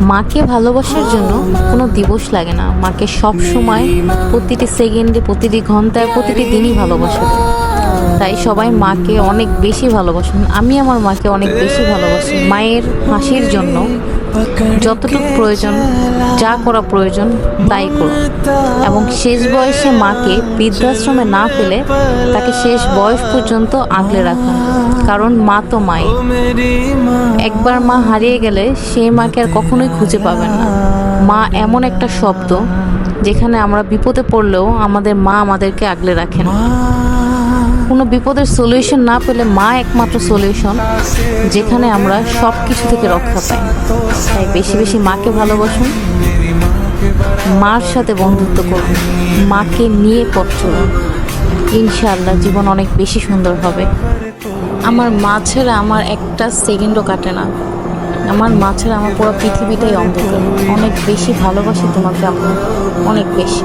মাকে ভালোবাসার জন্য কোনো দিবস লাগে না। মাকে সব সময় প্রতিটি সেকেন্ডে, প্রতিটি ঘন্টায়, প্রতিটি দিনই ভালোবাসা। তাই সবাই মাকে অনেক বেশি ভালোবাসেন। আমি আমার মাকে অনেক বেশি ভালোবাসি। মায়ের হাসির জন্য যতটুকু প্রয়োজন, যা করা প্রয়োজন, তাই করো। এবং শেষ বয়সে মাকে বৃদ্ধাশ্রমে না ফেলে তাকে শেষ বয়স পর্যন্ত আগলে রাখুন কারণ মা তো মাই। একবার মা হারিয়ে গেলে সেই মাকে আর কখনোই খুঁজে পাবেন না। মা এমন একটা শব্দ, যেখানে আমরা বিপদে পড়লেও আমাদের মা আমাদেরকে আগলে রাখেন। কোনো বিপদের সলিউশন না পেলে মা একমাত্র সলিউশন যেখানে আমরা সব কিছু থেকে রক্ষা পাই। তাই বেশি বেশি মাকে ভালোবাসুন। মার সাথে বন্ধুত্ব করুন। মাকে নিয়ে পথ চলুন। ইনশাআল্লাহ জীবন অনেক বেশি সুন্দর হবে। আমার মা ছাড়া আমার একটা সেকেন্ডও কাটে না। আমার মা ছাড়া আমার পুরো পৃথিবীটাই অন্ধকার। অনেক বেশি ভালোবাসি তোমাকে আমি অনেক বেশি।